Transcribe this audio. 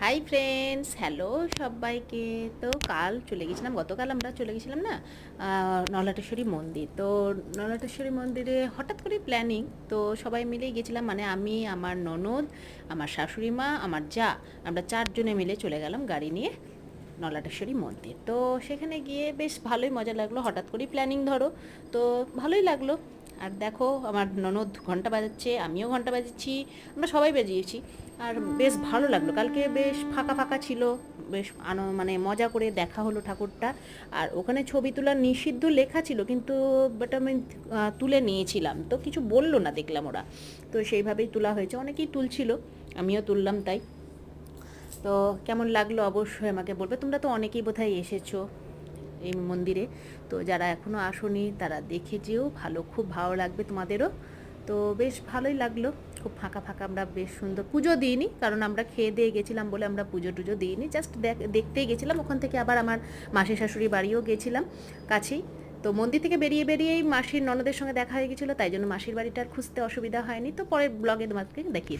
Hi friends hello সবাইকে। তো কাল চলে গেছিলাম, গতকাল আমরা চলে গেছিলাম না নলাটেশ্বরী মন্দির। তো নলাটেশ্বরী মন্দিরে হঠাৎ করে প্ল্যানিং তো সবাই মিলেই গেছিলাম। মানে আমি, আমার ননদ, আমার শাশুড়ি মা, আমার যা, আমরা চারজনে মিলে চলে গেলাম গাড়ি নিয়ে নলাটেশ্বরী মন্দির। তো সেখানে গিয়ে বেশ ভালোই মজা লাগল। হঠাৎ করেই প্ল্যানিং ধরো, তো ভালোই লাগল। আর দেখো, আমার ননদ ঘণ্টা বাজাচ্ছে, আমিও ঘণ্টা বাজাচ্ছি, আমরা সবাই বাজিয়েছি। আর বেশ ভালো লাগল। কালকে বেশ ফাঁকা ফাঁকা ছিল, বেশ আনো মানে মজা করে দেখা হলো ঠাকুরটা। আর ওখানে ছবি তোলার নিষিদ্ধ লেখা ছিল, কিন্তু বাট আমি তুলে নিয়েছিলাম। তো কিছু বলল না দেখলাম ওরা। তো সেইভাবেই তোলা হয়েছে। অনেকেই তুলছিল, আমিও তুললাম তাই। তো কেমন লাগল? অবশ্যই আমাকে বলবে। তোমরা তো অনেকেই বোধহয় এসেছ। এই মন্দিরে। তো যারা এখনও আসোনি, তারা দেখে যেও, ভালো, খুব ভালো লাগবে তোমাদেরও। তো বেশ ভালোই লাগল। খুব ফাঁকা ফাঁকা আমরা বেশ সুন্দর পুজো দিইনি, কারণ আমরা খেয়ে দিয়ে গেছিলাম বলে আমরা পুজো টুজো দিইনি। জাস্ট দেখতেই গেছিলাম, ওখান থেকে আবার আমার মাসির শাশুড়ি বাড়িও গেছিলাম কাছেই। তো মন্দির থেকে বেরিয়ে বেরিয়েই মাসির ননদের সঙ্গে দেখা হয়ে গেছিল, তাই জন্য মাসির বাড়িটা খুঁজতে অসুবিধা হয়নি। তো পরের ব্লগে তোমাকে দেখিয়ে